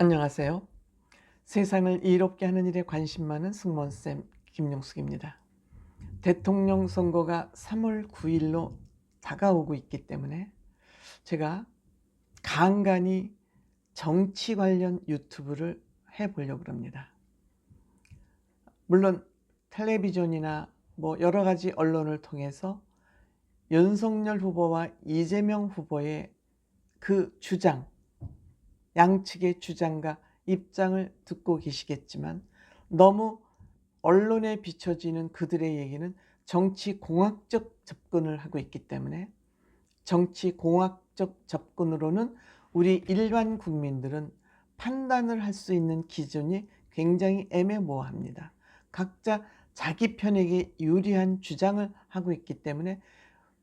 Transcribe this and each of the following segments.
안녕하세요. 세상을 이롭게 하는 일에 관심 많은 승무원쌤 김용숙입니다. 대통령 선거가 3월 9일로 다가오고 있기 때문에 제가 간간히 정치 관련 유튜브를 해보려고 합니다. 물론 텔레비전이나 뭐 여러 가지 언론을 통해서 윤석열 후보와 이재명 후보의 그 주장, 양측의 주장과 입장을 듣고 계시겠지만 너무 언론에 비춰지는 그들의 얘기는 정치 공학적 접근을 하고 있기 때문에 정치 공학적 접근으로는 우리 일반 국민들은 판단을 할 수 있는 기준이 굉장히 애매모호합니다. 각자 자기 편에게 유리한 주장을 하고 있기 때문에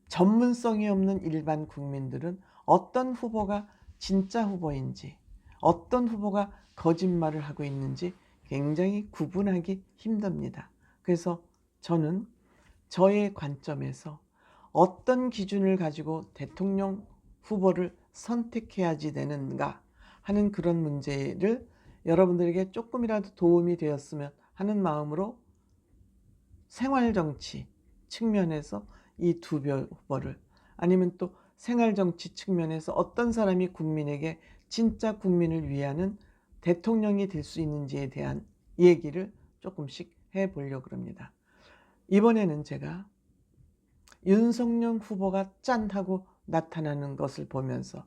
전문성이 없는 일반 국민들은 어떤 후보가 진짜 후보인지 어떤 후보가 거짓말을 하고 있는지 굉장히 구분하기 힘듭니다. 그래서 저는 저의 관점에서 어떤 기준을 가지고 대통령 후보를 선택해야지 되는가 하는 그런 문제를 여러분들에게 조금이라도 도움이 되었으면 하는 마음으로 생활정치 측면에서 이 두 후보를 아니면 또 생활정치 측면에서 어떤 사람이 국민에게 진짜 국민을 위하는 대통령이 될 수 있는지에 대한 얘기를 조금씩 해 보려고 합니다. 이번에는 제가 윤석열 후보가 짠 하고 나타나는 것을 보면서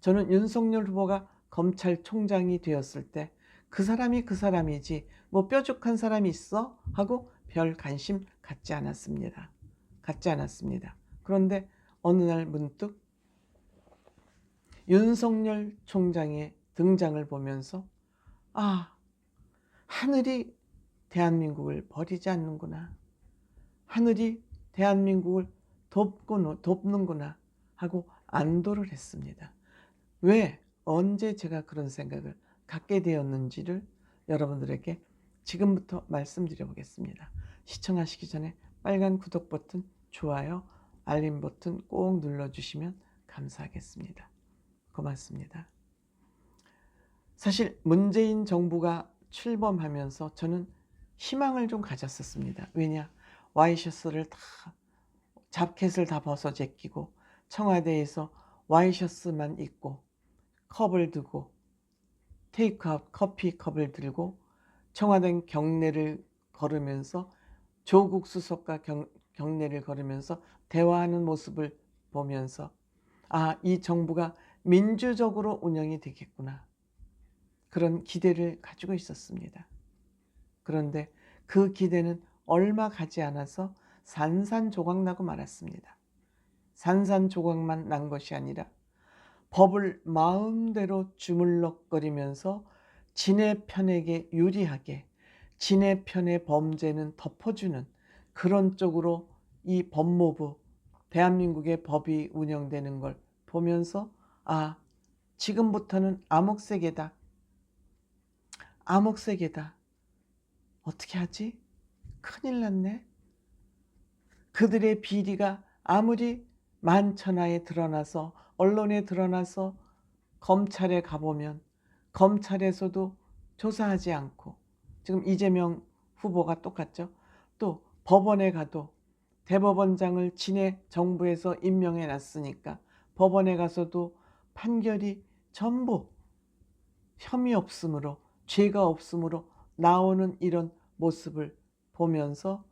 저는 윤석열 후보가 검찰총장이 되었을 때 그 사람이 그 사람이지 뭐 뾰족한 사람이 있어 하고 별 관심 갖지 않았습니다. 갖지 않았습니다. 그런데 어느 날 문득 윤석열 총장의 등장을 보면서 아 하늘이 대한민국을 버리지 않는구나 하늘이 대한민국을 돕고 돕는구나 하고 안도를 했습니다. 왜 언제 제가 그런 생각을 갖게 되었는지를 여러분들에게 지금부터 말씀드려 보겠습니다. 시청하시기 전에 빨간 구독 버튼, 좋아요, 알림 버튼 꼭 눌러주시면 감사하겠습니다. 고맙습니다. 사실 문재인 정부가 출범하면서 저는 희망을 좀 가졌었습니다. 왜냐? 와이셔츠를 다 자켓을 다 벗어 제끼고 청와대에서 와이셔츠만 입고 컵을 두고 테이크아웃 커피 컵을 들고 청와대 경례를 걸으면서 조국 수석과 경, 경례를 걸으면서 대화하는 모습을 보면서 아, 이 정부가 민주적으로 운영이 되겠구나. 그런 기대를 가지고 있었습니다. 그런데 그 기대는 얼마 가지 않아서 산산조각 나고 말았습니다. 산산조각만 난 것이 아니라 법을 마음대로 주물럭거리면서 진의 편에게 유리하게 진의 편의 범죄는 덮어주는 그런 쪽으로 이 법무부 대한민국의 법이 운영되는 걸 보면서 아, 지금부터는 암흑세계다. 암흑세계다. 어떻게 하지? 큰일 났네. 그들의 비리가 아무리 만천하에 드러나서 언론에 드러나서 검찰에 가보면 검찰에서도 조사하지 않고 지금 이재명 후보가 똑같죠. 또 법원에 가도 대법원장을 진해 정부에서 임명해 놨으니까 법원에 가서도 판결이 전부 혐의 없으므로 죄가 없으므로 나오는 이런 모습을 보면서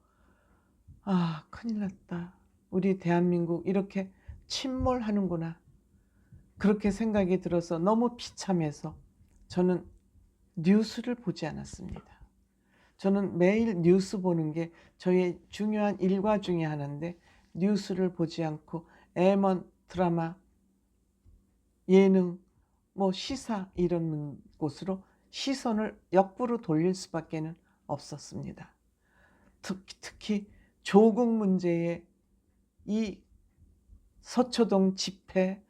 아 큰일 났다. 우리 대한민국 이렇게 침몰하는구나. 그렇게 생각이 들어서 너무 비참해서 저는 뉴스를 보지 않았습니다. 저는 매일 뉴스 보는 게 저의 중요한 일과 중에 하나인데 뉴스를 보지 않고 에먼 드라마 예능, 뭐 시사 이런 곳으로 시선을 역부로 돌릴 수밖에 없었습니다. 특히, 특히 조국 문제에 이 서초동 집회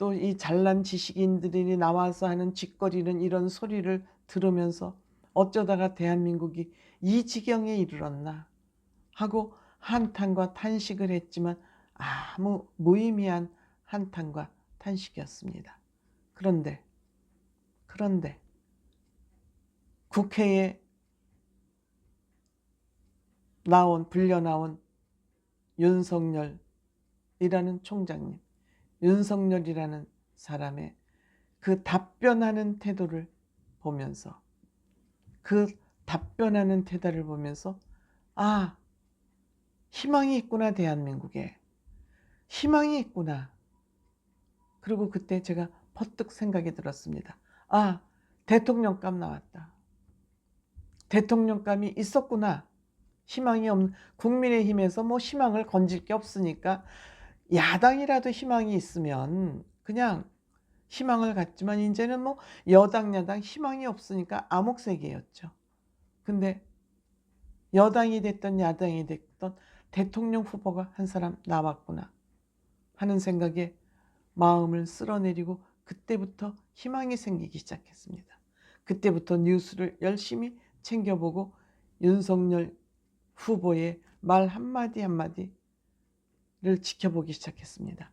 또 이 잘난 지식인들이 나와서 하는 짓거리는 이런 소리를 들으면서 어쩌다가 대한민국이 이 지경에 이르렀나 하고 한탄과 탄식을 했지만 아무 무의미한 한탄과 탄식이었습니다. 그런데, 그런데 국회에 나온 불려 나온 윤석열이라는 총장님, 윤석열이라는 사람의 그 답변하는 태도를 보면서 그 답변하는 태도를 보면서 아 희망이 있구나 대한민국에 희망이 있구나 그리고 그때 제가 퍼뜩 생각이 들었습니다. 아 대통령감 나왔다. 대통령감이 있었구나. 희망이 없는 국민의 힘에서 뭐 희망을 건질 게 없으니까 야당이라도 희망이 있으면 그냥 희망을 갖지만 이제는 뭐 여당 야당 희망이 없으니까 암흑세계였죠. 근데 여당이 됐던 야당이 됐던 대통령 후보가 한 사람 나왔구나 하는 생각에 마음을 쓸어내리고 그때부터 희망이 생기기 시작했습니다. 그때부터 뉴스를 열심히 챙겨보고 윤석열 후보의 말 한마디 한마디를 지켜보기 시작했습니다.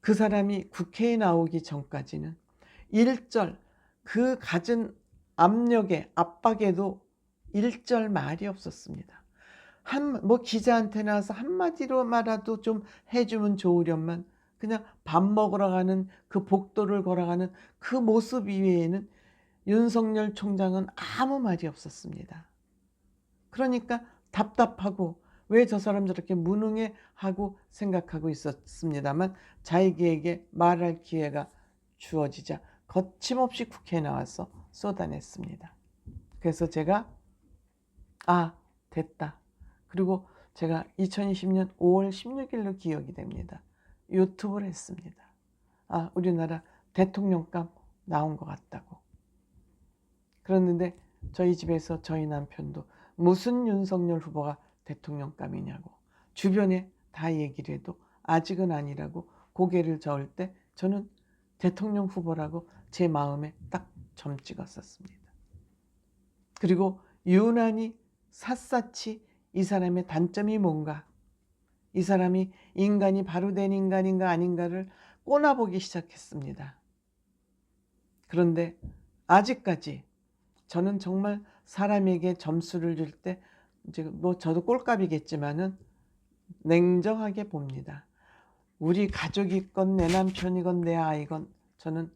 그 사람이 국회에 나오기 전까지는 일절 그 갖은 압력에 압박에도 일절 말이 없었습니다. 한 뭐 기자한테 나와서 한마디로 말아도 좀 해주면 좋으련만 그냥 밥 먹으러 가는 그 복도를 걸어가는 그 모습 이외에는 윤석열 총장은 아무 말이 없었습니다. 그러니까 답답하고 왜 저 사람 저렇게 무능해 하고 생각하고 있었습니다만 자기에게 말할 기회가 주어지자 거침없이 국회에 나와서 쏟아냈습니다. 그래서 제가 아 됐다. 그리고 제가 2020년 5월 16일로 기억이 됩니다. 유튜브를 했습니다. 아 우리나라 대통령감 나온 것 같다고. 그랬는데 저희 집에서 저희 남편도 무슨 윤석열 후보가 대통령감이냐고 주변에 다 얘기를 해도 아직은 아니라고 고개를 저을 때 저는 대통령 후보라고 제 마음에 딱 점 찍었었습니다. 그리고 유난히 샅샅이 이 사람의 단점이 뭔가 이 사람이 인간이 바로 된 인간인가 아닌가를 꼬나보기 시작했습니다. 그런데 아직까지 저는 정말 사람에게 점수를 줄 때 이제 뭐 저도 꼴값이겠지만은 냉정하게 봅니다. 우리 가족이건 내 남편이건 내 아이건 저는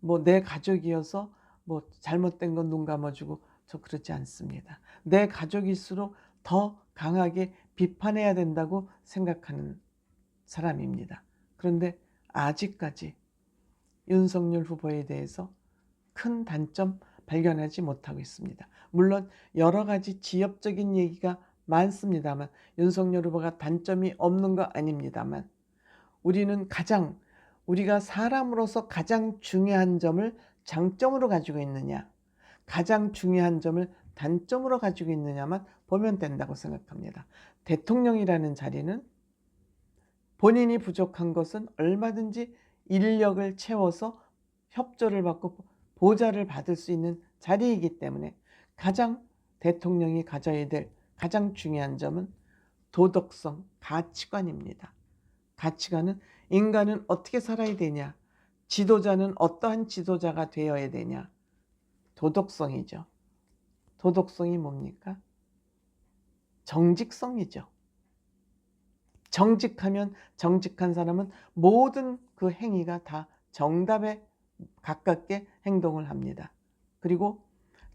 뭐 내 가족이어서 뭐 잘못된 건 눈 감아주고 저 그렇지 않습니다. 내 가족일수록 더 강하게 비판해야 된다고 생각하는 사람입니다. 그런데 아직까지 윤석열 후보에 대해서 큰 단점 발견하지 못하고 있습니다. 물론 여러 가지 지엽적인 얘기가 많습니다만 윤석열 후보가 단점이 없는 거 아닙니다만 우리는 가장 우리가 사람으로서 가장 중요한 점을 장점으로 가지고 있느냐 가장 중요한 점을 단점으로 가지고 있느냐만 보면 된다고 생각합니다. 대통령이라는 자리는 본인이 부족한 것은 얼마든지 인력을 채워서 협조를 받고 보좌를 받을 수 있는 자리이기 때문에 가장 대통령이 가져야 될 가장 중요한 점은 도덕성, 가치관입니다. 가치관은 인간은 어떻게 살아야 되냐, 지도자는 어떠한 지도자가 되어야 되냐, 도덕성이죠. 도덕성이 뭡니까? 정직성이죠. 정직하면 정직한 사람은 모든 그 행위가 다 정답에 가깝게 행동을 합니다. 그리고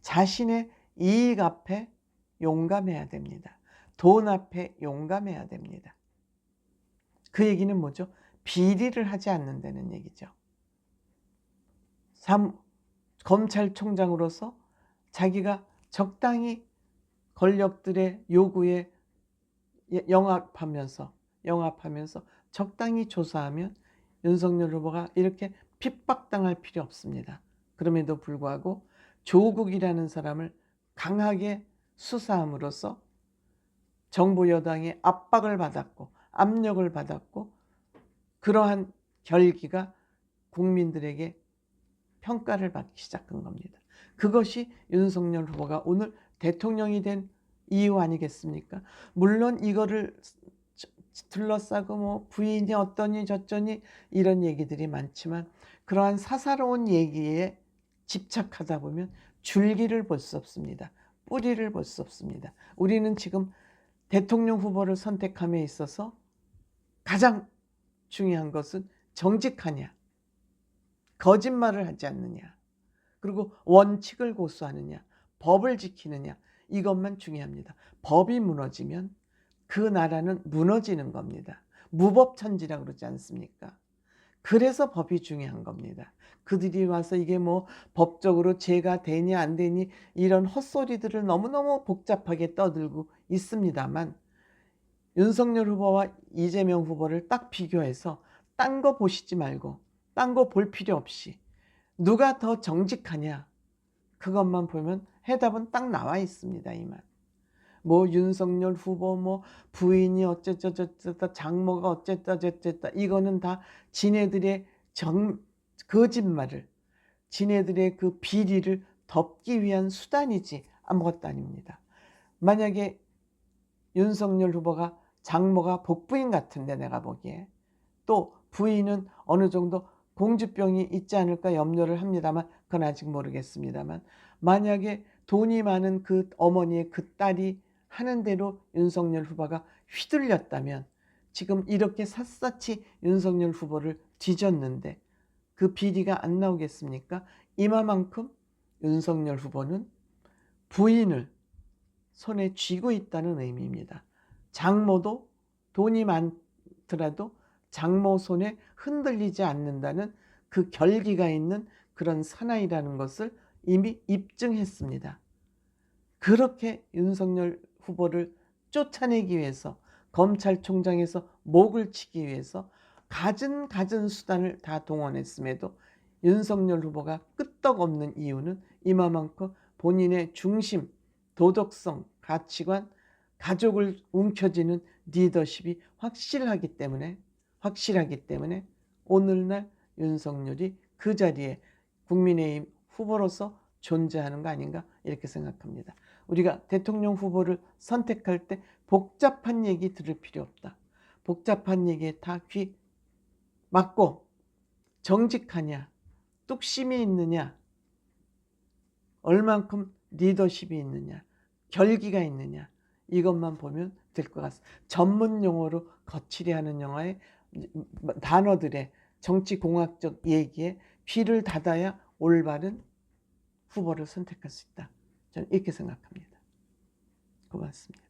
자신의 이익 앞에 용감해야 됩니다. 돈 앞에 용감해야 됩니다. 그 얘기는 뭐죠? 비리를 하지 않는다는 얘기죠. 3. 검찰총장으로서 자기가 적당히 권력들의 요구에 영합하면서 영합하면서 적당히 조사하면 윤석열 후보가 이렇게 핍박당할 필요 없습니다. 그럼에도 불구하고 조국이라는 사람을 강하게 수사함으로써 정부 여당의 압박을 받았고 압력을 받았고 그러한 결기가 국민들에게 평가를 받기 시작한 겁니다. 그것이 윤석열 후보가 오늘 대통령이 된 이유 아니겠습니까? 물론 이거를 둘러싸고 뭐 부인이 어떠니 저쩌니 이런 얘기들이 많지만 그러한 사사로운 얘기에 집착하다 보면 줄기를 볼 수 없습니다. 뿌리를 볼 수 없습니다. 우리는 지금 대통령 후보를 선택함에 있어서 가장 중요한 것은 정직하냐, 거짓말을 하지 않느냐, 그리고 원칙을 고수하느냐, 법을 지키느냐, 이것만 중요합니다. 법이 무너지면 그 나라는 무너지는 겁니다. 무법천지라 그러지 않습니까? 그래서 법이 중요한 겁니다. 그들이 와서 이게 뭐 법적으로 죄가 되니 안 되니 이런 헛소리들을 너무너무 복잡하게 떠들고 있습니다만 윤석열 후보와 이재명 후보를 딱 비교해서 딴 거 보시지 말고 딴 거 볼 필요 없이 누가 더 정직하냐 그것만 보면 해답은 딱 나와 있습니다 이만 뭐 윤석열 후보 뭐 부인이 어쩌저쩌다 장모가 어쨌다 저쨌다 이거는 다 지네들의 정 거짓말을 지네들의 그 비리를 덮기 위한 수단이지 아무것도 아닙니다. 만약에 윤석열 후보가 장모가 복부인 같은데 내가 보기에 또 부인은 어느 정도 공주병이 있지 않을까 염려를 합니다만 그건 아직 모르겠습니다만 만약에 돈이 많은 그 어머니의 그 딸이 하는 대로 윤석열 후보가 휘둘렸다면 지금 이렇게 샅샅이 윤석열 후보를 뒤졌는데 그 비리가 안 나오겠습니까? 이마만큼 윤석열 후보는 부인을 손에 쥐고 있다는 의미입니다. 장모도 돈이 많더라도 장모 손에 흔들리지 않는다는 그 결기가 있는 그런 사나이라는 것을 이미 입증했습니다. 그렇게 윤석열 후보를 쫓아내기 위해서 검찰총장에서 목을 치기 위해서 갖은 갖은 수단을 다 동원했음에도 윤석열 후보가 끄떡없는 이유는 이마만큼 본인의 중심, 도덕성, 가치관, 가족을 움켜쥐는 리더십이 확실하기 때문에 확실하기 때문에 오늘날 윤석열이 그 자리에 국민의힘 후보로서 존재하는 거 아닌가 이렇게 생각합니다. 우리가 대통령 후보를 선택할 때 복잡한 얘기 들을 필요 없다. 복잡한 얘기에 다 귀 막고 정직하냐, 뚝심이 있느냐, 얼만큼 리더십이 있느냐, 결기가 있느냐 이것만 보면 될 것 같습니다. 전문 용어로 거칠이 하는 영화의 단어들의 정치공학적 얘기에 귀를 닫아야 올바른 후보를 선택할 수 있다. 저는 이렇게 생각합니다. 고맙습니다.